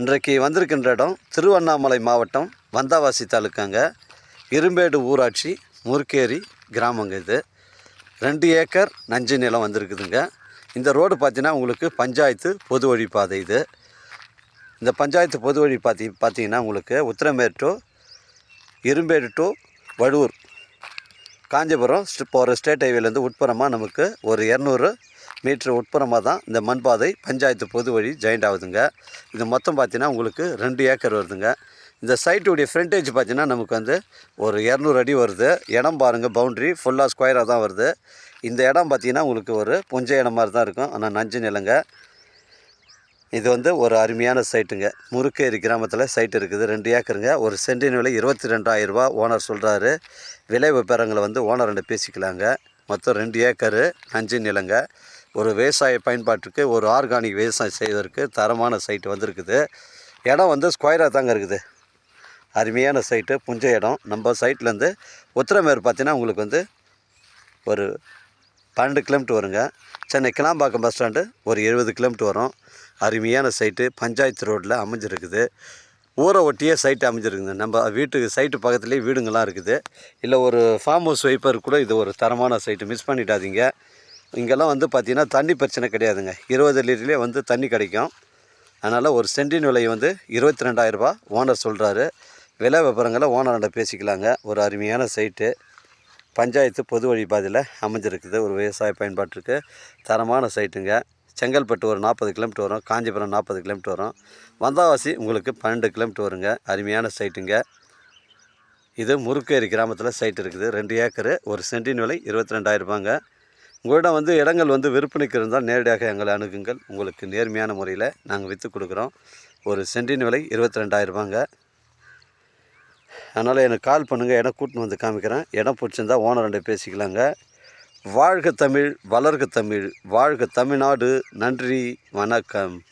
இன்றைக்கு வந்திருக்கின்ற இடம் திருவண்ணாமலை மாவட்டம் வந்தாவாசி தாலுக்காங்க. இரும்பேடு ஊராட்சி முறுக்கேரி கிராமங்க இது. ரெண்டு ஏக்கர் நஞ்சு நிலம் வந்திருக்குதுங்க. இந்த ரோடு பார்த்தீங்கன்னா உங்களுக்கு பஞ்சாயத்து பொது வழி பாதை இது. இந்த பஞ்சாயத்து பொது வழி பார்த்தி பார்த்தீங்கன்னா உங்களுக்கு உத்திரமேர் டு இரும்பேடு டு வடூர் காஞ்சிபுரம் போகிற ஸ்டேட் ஹைவேலேருந்து உட்புறமாக நமக்கு ஒரு இரநூறு மீட்ரு உட்புறமாக தான் இந்த மண் பாதை பஞ்சாயத்து பொது வழி ஜாயிண்ட் ஆகுதுங்க. இது மொத்தம் பார்த்தீங்கன்னா உங்களுக்கு ரெண்டு ஏக்கர் வருதுங்க. இந்த சைட்டுடைய ஃப்ரண்டேஜ் பார்த்தீங்கன்னா நமக்கு வந்து ஒரு இரநூறு அடி வருது. இடம் பாருங்கள் பவுண்ட்ரி ஃபுல்லாக ஸ்கொயராக தான் வருது. இந்த இடம் பார்த்தீங்கன்னா உங்களுக்கு ஒரு புஞ்ச இடம் மாதிரி தான் இருக்கும். ஆனால் நஞ்சு நிலங்க. இது வந்து ஒரு அருமையான சைட்டுங்க முறுக்கேரி கிராமத்தில் சைட் இருக்குது ரெண்டு ஏக்கருங்க. ஒரு சென்டின் விலை இருபத்தி ரெண்டாயிரம் ஓனர் சொல்கிறாரு விலை விபரங்களை வந்து ஓனர்கிட்ட பேசிக்கலாங்க. மொத்தம் ரெண்டு ஏக்கரு நஞ்சு நிலங்க. ஒரு விவசாய பயன்பாட்டுக்கு ஒரு ஆர்கானிக் விவசாயம் செய்வதற்கு தரமான சைட்டு வந்திருக்குது. இடம் வந்து ஸ்கொயராக தாங்க இருக்குது. அருமையான சைட்டு புஞ்ச இடம். நம்ம சைட்லேருந்து உத்திரமேர் பார்த்தீங்கன்னா உங்களுக்கு வந்து ஒரு பன்னெண்டு கிலோமீட்டர் வருங்க. சென்னை கிளாம்பாக்கம் பஸ் ஸ்டாண்டு ஒரு எழுபது கிலோமீட்டர் வரும். அருமையான சைட்டு பஞ்சாயத்து ரோட்டில் அமைஞ்சிருக்குது. ஊரை ஒட்டியே சைட்டு அமைஞ்சிருக்குது. நம்ம வீட்டுக்கு சைட்டு பக்கத்துலேயே வீடுங்கள்லாம் இருக்குது. இல்லை ஒரு ஃபார்ம் ஹவுஸ் வைப்பர் கூட இது ஒரு தரமான சைட்டு மிஸ் பண்ணிடாதீங்க. இங்கெல்லாம் வந்து பார்த்திங்கன்னா தண்ணி பிரச்சனை கிடையாதுங்க. இருபது லிட்டர்லேயே வந்து தண்ணி கிடைக்கும். அதனால் ஒரு சென்டின் விலை வந்து இருபத்தி ரெண்டாயிரரூபா ஓனர் சொல்கிறாரு விலை விவரங்களை ஓனர்கிட்ட பேசிக்கலாங்க. ஒரு அருமையான சைட்டு பஞ்சாயத்து பொது வழி பாதையில் அமைஞ்சிருக்குது. ஒரு விவசாய பயன்பாட்டுக்கு தரமான சைட்டுங்க செங்கல்பட்டு ஒரு நாற்பது கிலோமீட்டர் வரும். காஞ்சிபுரம் நாற்பது கிலோமீட்டர் வரும். வந்தாவாசி உங்களுக்கு பன்னெண்டு கிலோமீட்டர் வருங்க. அருமையான சைட்டுங்க இது முறுக்கேரி கிராமத்தில் சைட் இருக்குது. ரெண்டு ஏக்கரு. ஒரு சென்டின் விலை இருபத்தி ரெண்டாயிரரூபாங்க உங்களிடம் வந்து இடங்கள் வந்து விற்பனைக்கு இருந்தால் நேரடியாக எங்களை அணுகுங்கள். உங்களுக்கு நேர்மையான முறையில் நாங்கள் விற்று கொடுக்குறோம். ஒரு சென்டின் விலை இருபத்தி ரெண்டாயிரம் ரூபாங்க. அதனால் எனக்கு கால் பண்ணுங்கள் இடம் கூட்டின்னு வந்து காமிக்கிறேன். இடம் பிடிச்சிருந்தா ஓனர் ரெண்டு பேசிக்கலாங்க. வாழ்க தமிழ் வளர்க தமிழ் வாழ்க தமிழ்நாடு. நன்றி வணக்கம்.